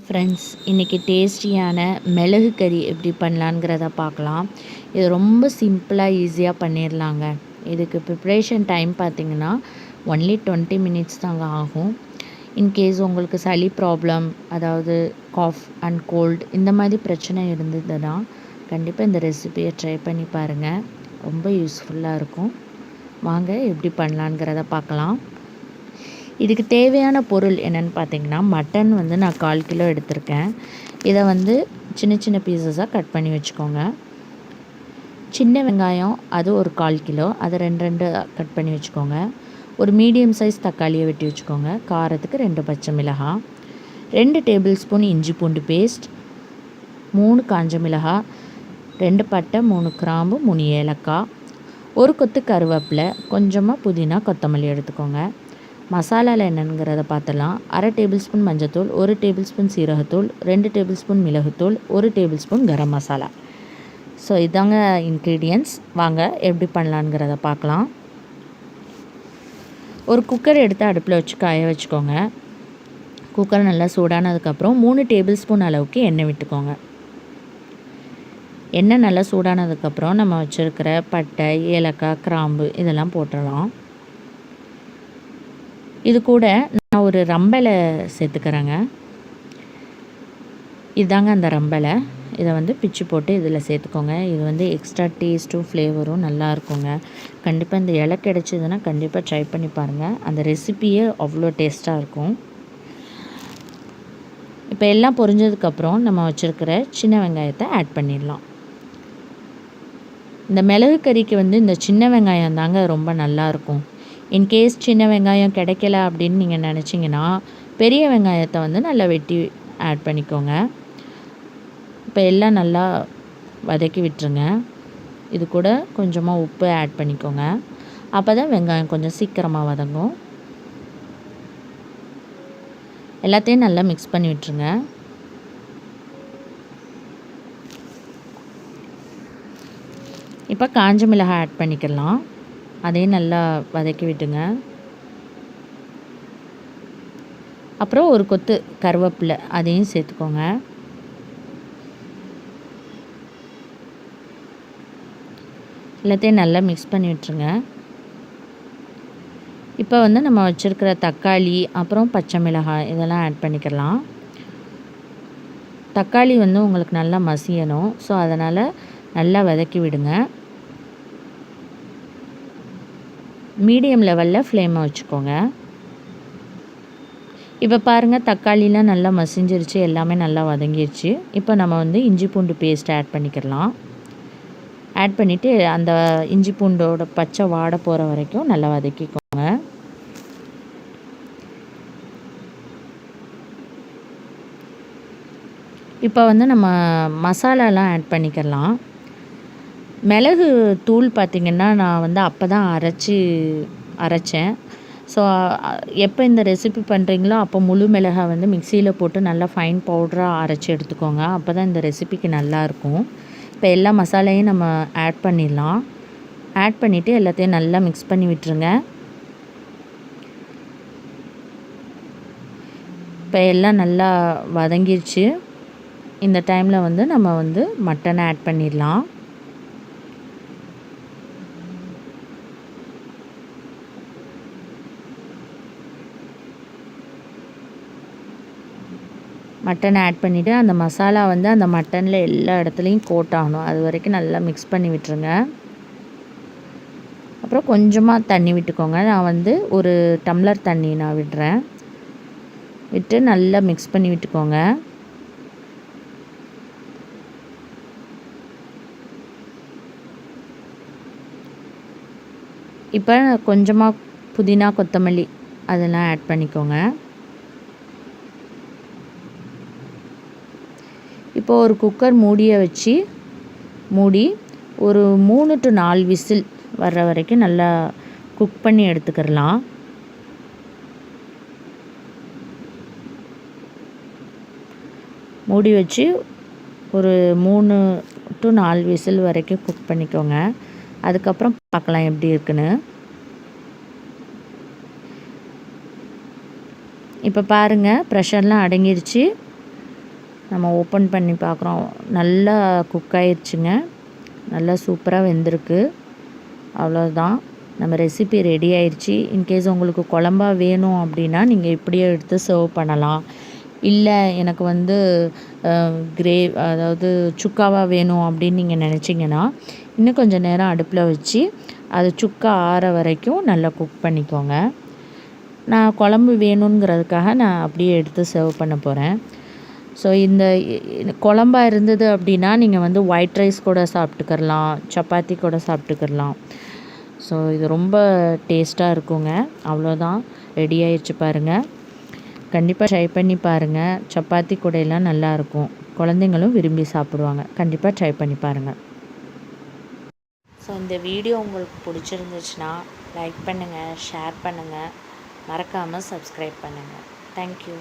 Hi friends இன்றைக்கி டேஸ்டியான மிளகு கறி எப்படி பண்ணலாங்கிறத பார்க்கலாம். இது ரொம்ப சிம்பிளாக ஈஸியாக பண்ணிடலாங்க இதுக்கு ப்ரிப்ரேஷன் டைம் பார்த்திங்கன்னா ஒன்லி டுவெண்ட்டி மினிட்ஸ் தாங்க ஆகும். இன்கேஸ் உங்களுக்கு சளி ப்ராப்ளம் அதாவது காஃப் அண்ட் கோல்டு இந்த மாதிரி பிரச்சனை இருந்ததுன்னா கண்டிப்பாக இந்த ரெசிபியை ட்ரை பண்ணி பாருங்கள் ரொம்ப யூஸ்ஃபுல்லாக இருக்கும். வாங்க எப்படி பண்ணலாங்கிறத பார்க்கலாம். இதுக்கு தேவையான பொருள் என்னென்னு பார்த்தீங்கன்னா மட்டன் வந்து நான் கால் கிலோ எடுத்திருக்கேன். இதை வந்து சின்ன சின்ன பீசஸாக கட் பண்ணி வச்சுக்கோங்க. சின்ன வெங்காயம் அது ஒரு கால் கிலோ. அதை ரெண்டு ரெண்டு கட் பண்ணி வச்சுக்கோங்க. ஒரு மீடியம் சைஸ் தக்காளியை வெட்டி வச்சுக்கோங்க. காரத்துக்கு ரெண்டு பச்சை மிளகாய் ரெண்டு டேபிள் ஸ்பூன் இஞ்சி பூண்டு பேஸ்ட் மூணு காஞ்ச மிளகாய் ரெண்டு பட்டை மூணு கிராம்பு மூணு ஏலக்காய் ஒரு கொத்து கருவேப்பிலை கொஞ்சமாக புதினா கொத்தமல்லி எடுத்துக்கோங்க. மசாலாவில் என்னங்கிறத பார்த்தலாம் அரை டேபிள் ஸ்பூன் மஞ்சத்தூள் ஒரு டேபிள் ஸ்பூன் சீரகத்தூள் ரெண்டு டேபிள் ஸ்பூன் மிளகுத்தூள் ஒரு table spoon garam masala. So இதாங்க இன்க்ரீடியன்ஸ் வாங்க எப்படி பண்ணலான்ங்கிறத பார்க்கலாம் ஒரு குக்கர் எடுத்து அடுப்பில் வச்சு காய வச்சுக்கோங்க. குக்கர் நல்லா சூடானதுக்கப்புறம் மூணு டேபிள் ஸ்பூன் அளவுக்கு எண்ணெய் விட்டுக்கோங்க. எண்ணெய் நல்லா சூடானதுக்கப்புறம் நம்ம வச்சுருக்கிற பட்டை ஏலக்காய் கிராம்பு இதெல்லாம் போட்டுடலாம் இது கூட நான் ஒரு ரம்பலை சேர்த்துக்கிறேங்க. இதுதாங்க அந்த ரம்பலை. இதை வந்து பிச்சு போட்டு இதில் சேர்த்துக்கோங்க. இது வந்து எக்ஸ்ட்ரா டேஸ்ட்டும் ஃப்ளேவரும் நல்லா இருக்குங்க. கண்டிப்பாக இந்த இலை கிடச்சிதுன்னா கண்டிப்பாக ட்ரை பண்ணி பாருங்கள் அந்த ரெசிப்பியே அவ்வளோ டேஸ்ட்டாக இருக்கும். இப்போ எல்லாம் பொரிஞ்சதுக்கப்புறம் நம்ம வச்சுருக்கிற சின்ன வெங்காயத்தை ஆட் பண்ணிடலாம். இந்த மிளகு கறிக்கு வந்து இந்த சின்ன வெங்காயம் தாங்க ரொம்ப நல்லாயிருக்கும் இன்கேஸ் சின்ன வெங்காயம் கிடைக்கல அப்படின்னு நீங்கள் நினச்சிங்கன்னா பெரிய வெங்காயத்தை வந்து நல்லா வெட்டி ஆட் பண்ணிக்கோங்க. இப்போ எல்லாம் நல்லா வதக்கி விட்டுருங்க. இது கூட கொஞ்சமாக உப்பு ஆட் பண்ணிக்கோங்க. அப்போ தான் வெங்காயம் கொஞ்சம் சீக்கிரமாக வதங்கும். எல்லாத்தையும் நல்லா மிக்ஸ் பண்ணி விட்டுருங்க. இப்போ காஞ்ச மிளகாய் ஆட் பண்ணிக்கலாம். அதையும் நல்லா வதக்கி விட்டுங்க. அப்புறம் ஒரு கொத்து கருவேப்பிலை அதையும் சேர்த்துக்கோங்க. எல்லாத்தையும் நல்லா மிக்ஸ் பண்ணி விட்டுருங்க. இப்போ வந்து நம்ம வச்சுருக்கிற தக்காளி அப்புறம் பச்சை மிளகாய் இதெல்லாம் ஆட் பண்ணிக்கலாம். தக்காளி வந்து உங்களுக்கு நல்லா மசியணும். ஸோ அதனால் நல்லா வதக்கி விடுங்க. மீடியம் லெவலில் ஃப்ளேமை வச்சுக்கோங்க. இப்போ பாருங்கள் தக்காளிலாம் நல்லா மசிஞ்சிருச்சு எல்லாமே நல்லா வதங்கிருச்சு. இப்போ நம்ம வந்து இஞ்சி பூண்டு பேஸ்ட் ஆட் பண்ணிக்கலாம் ஆட் பண்ணிவிட்டு அந்த இஞ்சி பூண்டோட பச்சை வாட போகிற வரைக்கும் நல்லா வதக்கிக்கோங்க. இப்போ வந்து நம்ம மசாலாலாம் ஆட் பண்ணிக்கலாம் மிளகு தூள் பார்த்திங்கன்னா நான் வந்து அப்போ தான் அரைச்சி அரைச்சேன். ஸோ எப்போ இந்த ரெசிபி பண்ணுறீங்களோ அப்போ முழு மிளகாய் வந்து மிக்சியில் போட்டு நல்லா ஃபைன் பவுடராக அரைச்சி எடுத்துக்கோங்க. அப்போ தான் இந்த ரெசிபிக்கு நல்லாயிருக்கும் இப்போ எல்லா மசாலையும் நம்ம ஆட் பண்ணிடலாம். ஆட் பண்ணிவிட்டு எல்லாத்தையும் நல்லா மிக்ஸ் பண்ணி விட்டுருங்க. இப்போ எல்லாம் நல்லா வதங்கிருச்சு. இந்த டைமில் வந்து நம்ம வந்து மட்டனை ஆட் பண்ணிடலாம். மட்டனை ஆட் பண்ணிவிட்டு அந்த மசாலா வந்து அந்த மட்டனில் எல்லா இடத்துலையும் கோட் ஆகணும். அது வரைக்கும் நல்லா மிக்ஸ் பண்ணி விட்டுருங்க. அப்புறம் கொஞ்சமாக தண்ணி விட்டுக்கோங்க. நான் வந்து ஒரு டம்ளர் தண்ணி நான் விடுறேன். விட்டு நல்லா மிக்ஸ் பண்ணி விட்டுக்கோங்க. இப்போ கொஞ்சமாக புதினா கொத்தமல்லி அதெல்லாம் ஆட் பண்ணிக்கோங்க. இப்போ ஒரு குக்கர் மூடியை வச்சு மூடி ஒரு மூணு டு நாலு விசில் வர்ற வரைக்கும் நல்லா குக் பண்ணி எடுத்துக்கிறலாம். மூடி வச்சு ஒரு மூணு டு நாலு விசில் வரைக்கும் குக் பண்ணிக்கோங்க. அதுக்கப்புறம் பார்க்கலாம் எப்படி இருக்குன்னு. இப்போ பாருங்கள் ப்ரெஷர்லாம் அடங்கிருச்சு. நம்ம ஓப்பன் பண்ணி பார்க்குறோம் நல்லா குக் ஆயிடுச்சுங்க நல்லா சூப்பராக வெந்திருக்கு. அவ்வளோதான் நம்ம ரெசிபி ரெடி ஆயிடுச்சு இன்கேஸ் உங்களுக்கு குழம்பா வேணும் அப்படின்னா நீங்கள் இப்படியே எடுத்து சர்வ் பண்ணலாம். இல்லை எனக்கு வந்து கிரே அதாவது சுக்காவாக வேணும் அப்படின்னு நீங்கள் நினச்சிங்கன்னா இன்னும் கொஞ்சம் நேரம் அடுப்பில் வச்சு அது சுக்கா ஆற வரைக்கும் நல்லா குக் பண்ணிக்கோங்க. நான் குழம்பு வேணுங்கிறதுக்காக நான் அப்படியே எடுத்து சர்வ் பண்ண போகிறேன் ஸோ இந்த குழம்பா இருந்தது அப்படின்னா நீங்கள் வந்து ஒயிட் ரைஸ் கூட சாப்பிட்டுக்கிறலாம் சப்பாத்தி கூட சாப்பிட்டுக்கிறலாம். ஸோ இது ரொம்ப டேஸ்ட்டாக இருக்குங்க. அவ்வளோதான் ரெடி ஆயிடுச்சு பாருங்கள் கண்டிப்பாக ட்ரை பண்ணி பாருங்கள் சப்பாத்தி கூடையெல்லாம் நல்லாயிருக்கும் குழந்தைங்களும் விரும்பி சாப்பிடுவாங்க. கண்டிப்பாக ட்ரை பண்ணி பாருங்கள் ஸோ இந்த வீடியோ உங்களுக்கு பிடிச்சிருந்துச்சுன்னா லைக் பண்ணுங்கள் ஷேர் பண்ணுங்கள் மறக்காமல் சப்ஸ்கிரைப் பண்ணுங்கள் தேங்க்யூ